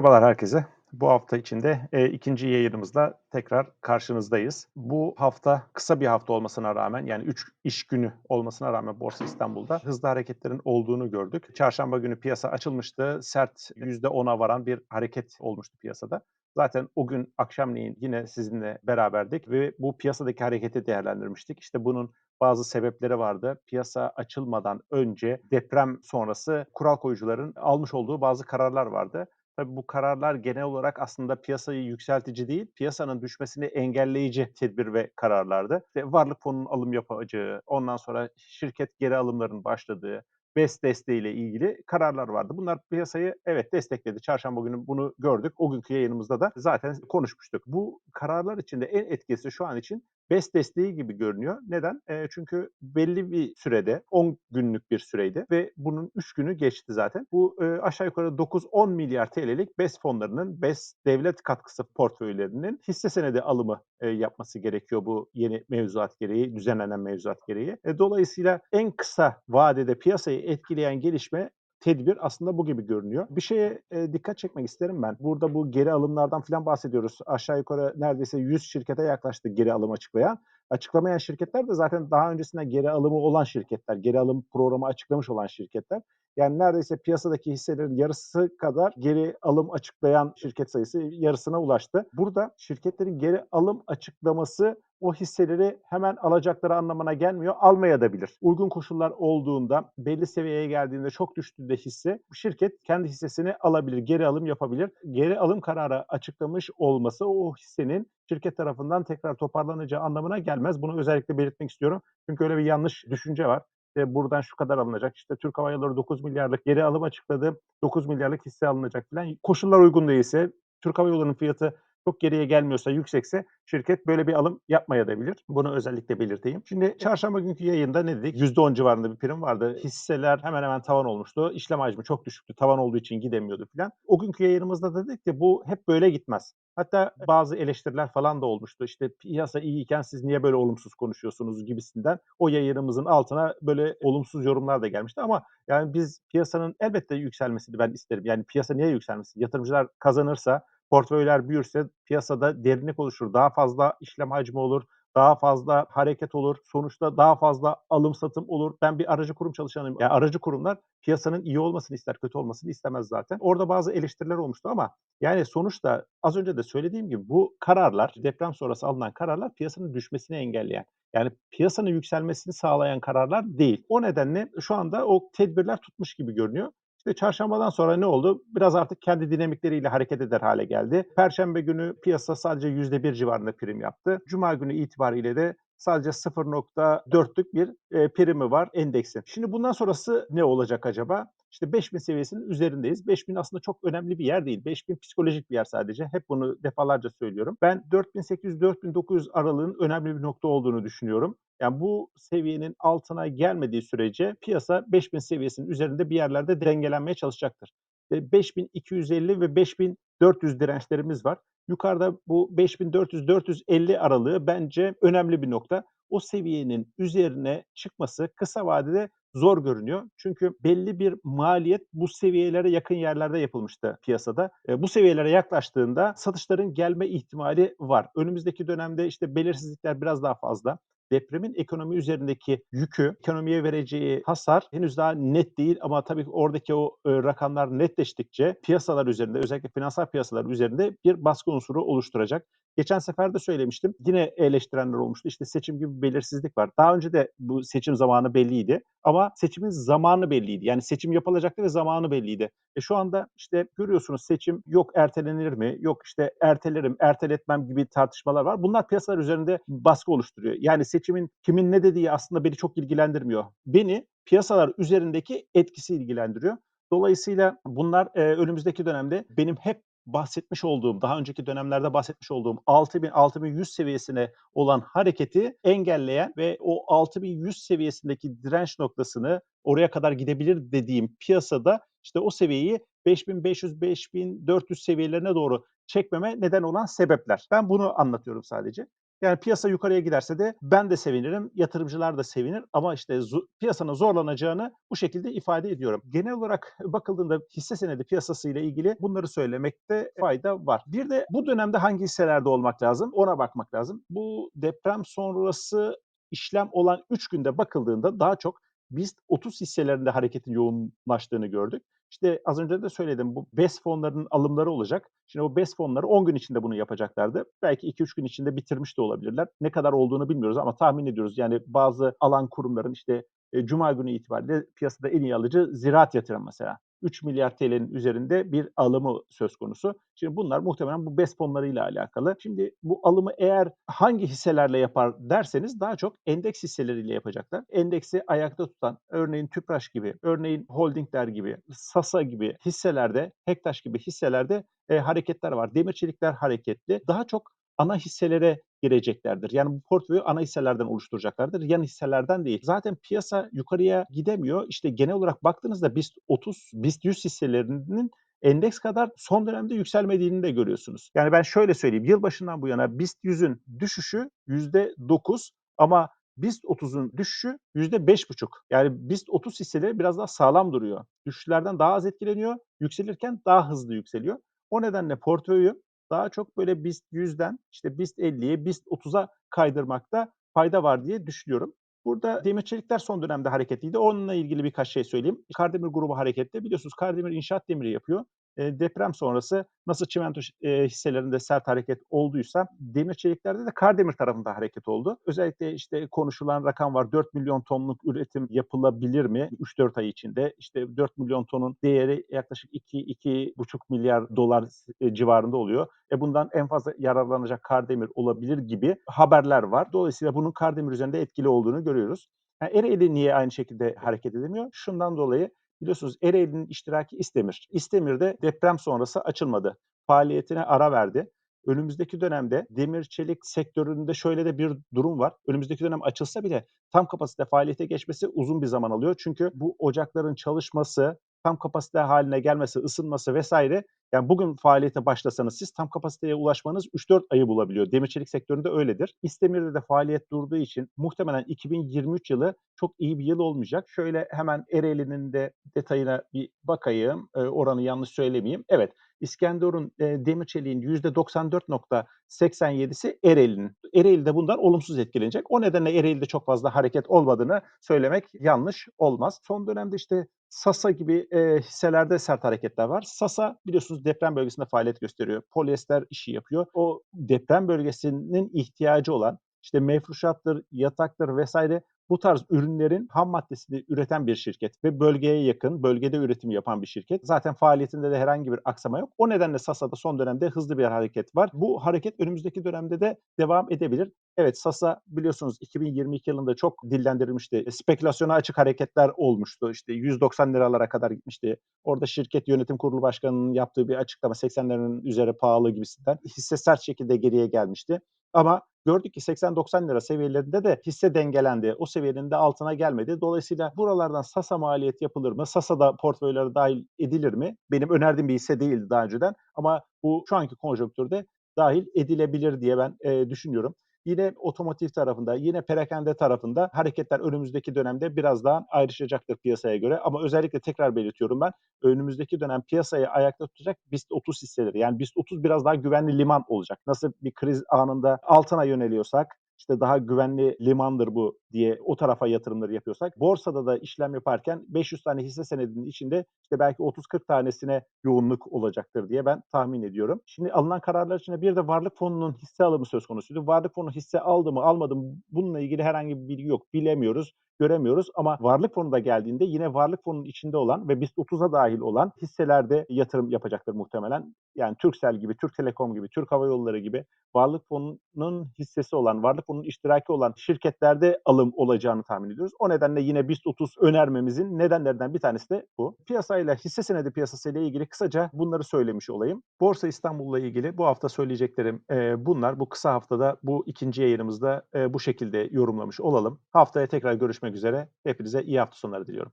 Merhabalar herkese. Bu hafta içinde e, ikinci yayınımızda tekrar karşınızdayız. Bu hafta kısa bir hafta olmasına rağmen yani 3 iş günü olmasına rağmen Borsa İstanbul'da hızlı hareketlerin olduğunu gördük. Çarşamba günü piyasa açılmıştı. Sert %10'a varan bir hareket olmuştu piyasada. Zaten o gün akşamleyin yine sizinle beraberdik ve bu piyasadaki hareketi değerlendirmiştik. İşte bunun bazı sebepleri vardı. Piyasa açılmadan önce deprem sonrası kural koyucuların almış olduğu bazı kararlar vardı. Tabii bu kararlar genel olarak aslında piyasayı yükseltici değil, piyasanın düşmesini engelleyici tedbir ve kararlardı. İşte varlık fonunun alım yapacağı, ondan sonra şirket geri alımların başladığı, BES desteğiyle ilgili kararlar vardı. Bunlar piyasayı evet destekledi. Çarşamba günü bunu gördük. O günkü yayınımızda da zaten konuşmuştuk. Bu kararlar içinde en etkisi şu an için BES desteği gibi görünüyor. Neden? E, çünkü belli bir sürede, 10 günlük bir süreydi ve bunun 3 günü geçti zaten. Bu e, aşağı yukarı 9-10 milyar TL'lik BES fonlarının, BES devlet katkısı portföylerinin hisse senedi alımı e, yapması gerekiyor bu yeni mevzuat gereği, düzenlenen mevzuat gereği. E, dolayısıyla en kısa vadede piyasayı etkileyen gelişme tedbir aslında bu gibi görünüyor. Bir şeye e, dikkat çekmek isterim ben. Burada bu geri alımlardan falan bahsediyoruz. Aşağı yukarı neredeyse 100 şirkete yaklaştı geri alım açıklayan. Açıklamayan şirketler de zaten daha öncesinde geri alımı olan şirketler, geri alım programı açıklamış olan şirketler. Yani neredeyse piyasadaki hisselerin yarısı kadar geri alım açıklayan şirket sayısı yarısına ulaştı. Burada şirketlerin geri alım açıklaması o hisseleri hemen alacakları anlamına gelmiyor. Almaya da bilir. Uygun koşullar olduğunda, belli seviyeye geldiğinde çok düştüğünde hisse, şirket kendi hissesini alabilir, geri alım yapabilir. Geri alım kararı açıklamış olması o hissenin şirket tarafından tekrar toparlanacağı anlamına gelmez. Bunu özellikle belirtmek istiyorum. Çünkü öyle bir yanlış düşünce var işte buradan şu kadar alınacak. İşte Türk Hava Yolları 9 milyarlık geri alım açıkladı. 9 milyarlık hisse alınacak falan. Koşullar uygun değilse, Türk Hava Yolları'nın fiyatı çok geriye gelmiyorsa, yüksekse şirket böyle bir alım yapmaya da bilir. Bunu özellikle belirteyim. Şimdi çarşamba günkü yayında ne dedik? %10 civarında bir prim vardı. Hisseler hemen hemen tavan olmuştu. İşlem hacmi çok düşüktü. Tavan olduğu için gidemiyordu falan. O günkü yayınımızda da dedik ki bu hep böyle gitmez. Hatta bazı eleştiriler falan da olmuştu. İşte piyasa iyiyken siz niye böyle olumsuz konuşuyorsunuz gibisinden. O yayınımızın altına böyle olumsuz yorumlar da gelmişti ama yani biz piyasanın elbette yükselmesini ben isterim. Yani piyasa niye yükselmesin? Yatırımcılar kazanırsa portföyler büyürse piyasada derinlik oluşur. Daha fazla işlem hacmi olur, daha fazla hareket olur. Sonuçta daha fazla alım satım olur. Ben bir aracı kurum çalışanıyım. Yani aracı kurumlar piyasanın iyi olmasını ister, kötü olmasını istemez zaten. Orada bazı eleştiriler olmuştu ama yani sonuçta az önce de söylediğim gibi bu kararlar, deprem sonrası alınan kararlar piyasanın düşmesini engelleyen, yani piyasanın yükselmesini sağlayan kararlar değil. O nedenle şu anda o tedbirler tutmuş gibi görünüyor. İşte çarşambadan sonra ne oldu? Biraz artık kendi dinamikleriyle hareket eder hale geldi. Perşembe günü piyasa sadece %1 civarında prim yaptı. Cuma günü itibariyle de sadece 0.4'lük bir e, primi var endeksin. Şimdi bundan sonrası ne olacak acaba? İşte 5000 seviyesinin üzerindeyiz. 5000 aslında çok önemli bir yer değil. 5000 psikolojik bir yer sadece. Hep bunu defalarca söylüyorum. Ben 4800-4900 aralığın önemli bir nokta olduğunu düşünüyorum. Yani bu seviyenin altına gelmediği sürece piyasa 5000 seviyesinin üzerinde bir yerlerde dengelenmeye çalışacaktır. 5250 ve 5400 dirençlerimiz var. Yukarıda bu 5400-450 aralığı bence önemli bir nokta. O seviyenin üzerine çıkması kısa vadede zor görünüyor. Çünkü belli bir maliyet bu seviyelere yakın yerlerde yapılmıştı piyasada. E, bu seviyelere yaklaştığında satışların gelme ihtimali var. Önümüzdeki dönemde işte belirsizlikler biraz daha fazla depremin ekonomi üzerindeki yükü, ekonomiye vereceği hasar henüz daha net değil ama tabii oradaki o e, rakamlar netleştikçe piyasalar üzerinde özellikle finansal piyasalar üzerinde bir baskı unsuru oluşturacak. Geçen sefer de söylemiştim. Yine eleştirenler olmuştu. İşte seçim gibi belirsizlik var. Daha önce de bu seçim zamanı belliydi ama seçimin zamanı belliydi. Yani seçim yapılacaktı ve zamanı belliydi. E şu anda işte görüyorsunuz seçim yok ertelenir mi? Yok işte ertelerim, erteletmem gibi tartışmalar var. Bunlar piyasalar üzerinde baskı oluşturuyor. Yani seçimin kimin ne dediği aslında beni çok ilgilendirmiyor. Beni piyasalar üzerindeki etkisi ilgilendiriyor. Dolayısıyla bunlar e, önümüzdeki dönemde benim hep bahsetmiş olduğum, daha önceki dönemlerde bahsetmiş olduğum 6000-6100 seviyesine olan hareketi engelleyen ve o 6100 seviyesindeki direnç noktasını oraya kadar gidebilir dediğim piyasada işte o seviyeyi 5500-5400 seviyelerine doğru çekmeme neden olan sebepler. Ben bunu anlatıyorum sadece. Yani piyasa yukarıya giderse de ben de sevinirim, yatırımcılar da sevinir ama işte piyasanın zorlanacağını bu şekilde ifade ediyorum. Genel olarak bakıldığında hisse senedi piyasası ile ilgili bunları söylemekte fayda var. Bir de bu dönemde hangi hisselerde olmak lazım ona bakmak lazım. Bu deprem sonrası işlem olan 3 günde bakıldığında daha çok BIST 30 hisselerinde hareketin yoğunlaştığını gördük. İşte az önce de söyledim bu BES fonlarının alımları olacak. Şimdi o BES fonları 10 gün içinde bunu yapacaklardı. Belki 2-3 gün içinde bitirmiş de olabilirler. Ne kadar olduğunu bilmiyoruz ama tahmin ediyoruz. Yani bazı alan kurumların işte e, Cuma günü itibariyle piyasada en iyi alıcı ziraat yatırım mesela. 3 milyar TL'nin üzerinde bir alımı söz konusu. Şimdi bunlar muhtemelen bu BES fonlarıyla alakalı. Şimdi bu alımı eğer hangi hisselerle yapar derseniz daha çok endeks hisseleriyle yapacaklar. Endeksi ayakta tutan örneğin Tüpraş gibi, örneğin holdingler gibi, Sasa gibi hisselerde, Hektaş gibi hisselerde e, hareketler var. Demir çelikler hareketli. Daha çok ana hisselere gireceklerdir. Yani bu portföyü ana hisselerden oluşturacaklardır. Yan hisselerden değil. Zaten piyasa yukarıya gidemiyor. İşte genel olarak baktığınızda BIST 30, BIST 100 hisselerinin endeks kadar son dönemde yükselmediğini de görüyorsunuz. Yani ben şöyle söyleyeyim. Yılbaşından bu yana BIST 100'ün düşüşü %9 ama BIST 30'un düşüşü %5,5. Yani BIST 30 hisseleri biraz daha sağlam duruyor. Düşüşlerden daha az etkileniyor. Yükselirken daha hızlı yükseliyor. O nedenle portföyü daha çok böyle BIST 100'den işte BIST 50'ye, BIST 30'a kaydırmakta fayda var diye düşünüyorum. Burada demir çelikler son dönemde hareketliydi. Onunla ilgili birkaç şey söyleyeyim. Kardemir grubu harekette. Biliyorsunuz Kardemir inşaat demiri yapıyor. E, deprem sonrası nasıl çimento e, hisselerinde sert hareket olduysa demir çeliklerde de Kardemir tarafında hareket oldu. Özellikle işte konuşulan rakam var 4 milyon tonluk üretim yapılabilir mi 3-4 ay içinde? İşte 4 milyon tonun değeri yaklaşık 2-2,5 milyar dolar e, civarında oluyor. E bundan en fazla yararlanacak Kardemir olabilir gibi haberler var. Dolayısıyla bunun Kardemir üzerinde etkili olduğunu görüyoruz. Yani Ereğli niye aynı şekilde hareket edemiyor? Şundan dolayı Biliyorsunuz Ereğli'nin iştiraki İstemir. İstemir'de deprem sonrası açılmadı. Faaliyetine ara verdi. Önümüzdeki dönemde demir çelik sektöründe şöyle de bir durum var. Önümüzdeki dönem açılsa bile tam kapasite faaliyete geçmesi uzun bir zaman alıyor. Çünkü bu ocakların çalışması, tam kapasite haline gelmesi, ısınması vesaire yani bugün faaliyete başlasanız siz tam kapasiteye ulaşmanız 3-4 ayı bulabiliyor. Demir çelik sektöründe öyledir. İstemir'de de faaliyet durduğu için muhtemelen 2023 yılı çok iyi bir yıl olmayacak. Şöyle hemen Ereğli'nin de detayına bir bakayım. E, oranı yanlış söylemeyeyim. Evet İskenderun e, demir çeliğin %94.87'si Ereğli'nin. Ereğli de bundan olumsuz etkilenecek. O nedenle Ereğli'de çok fazla hareket olmadığını söylemek yanlış olmaz. Son dönemde işte Sasa gibi e, hisselerde sert hareketler var. Sasa biliyorsunuz deprem bölgesinde faaliyet gösteriyor. Polyester işi yapıyor. O deprem bölgesinin ihtiyacı olan işte mefruşattır, yataktır vesaire bu tarz ürünlerin ham maddesini üreten bir şirket ve bölgeye yakın, bölgede üretim yapan bir şirket. Zaten faaliyetinde de herhangi bir aksama yok. O nedenle Sasa'da son dönemde hızlı bir hareket var. Bu hareket önümüzdeki dönemde de devam edebilir. Evet Sasa biliyorsunuz 2022 yılında çok dillendirilmişti. Spekülasyona açık hareketler olmuştu. İşte 190 liralara kadar gitmişti. Orada şirket yönetim kurulu başkanının yaptığı bir açıklama 80 liranın üzeri pahalı gibisinden hisse sert şekilde geriye gelmişti. Ama gördük ki 80-90 lira seviyelerinde de hisse dengelendi. O seviyenin de altına gelmedi. Dolayısıyla buralardan Sasa maliyet yapılır mı? Sasa'da portföylere dahil edilir mi? Benim önerdiğim bir hisse değildi daha önceden ama bu şu anki konjonktürde dahil edilebilir diye ben e, düşünüyorum. Yine otomotiv tarafında, yine perakende tarafında hareketler önümüzdeki dönemde biraz daha ayrışacaktır piyasaya göre. Ama özellikle tekrar belirtiyorum ben, önümüzdeki dönem piyasayı ayakta tutacak BIST 30 hisseleri. Yani BIST 30 biraz daha güvenli liman olacak. Nasıl bir kriz anında altına yöneliyorsak, işte daha güvenli limandır bu diye o tarafa yatırımları yapıyorsak borsada da işlem yaparken 500 tane hisse senedinin içinde işte belki 30-40 tanesine yoğunluk olacaktır diye ben tahmin ediyorum. Şimdi alınan kararlar içinde bir de varlık fonunun hisse alımı söz konusuydu. Varlık fonu hisse aldı mı almadı mı bununla ilgili herhangi bir bilgi yok. Bilemiyoruz göremiyoruz ama varlık fonu da geldiğinde yine varlık fonunun içinde olan ve BIST 30'a dahil olan hisselerde yatırım yapacaktır muhtemelen. Yani Turkcell gibi, Türk Telekom gibi, Türk Hava Yolları gibi varlık fonunun hissesi olan, varlık fonunun iştiraki olan şirketlerde alım olacağını tahmin ediyoruz. O nedenle yine BIST 30 önermemizin nedenlerinden bir tanesi de bu. Piyasayla hisse senedi piyasası ile ilgili kısaca bunları söylemiş olayım. Borsa İstanbul'la ilgili bu hafta söyleyeceklerim e, bunlar. Bu kısa haftada bu ikinci yayınımızda e, bu şekilde yorumlamış olalım. Haftaya tekrar görüşmek üzere. Hepinize iyi hafta sonları diliyorum.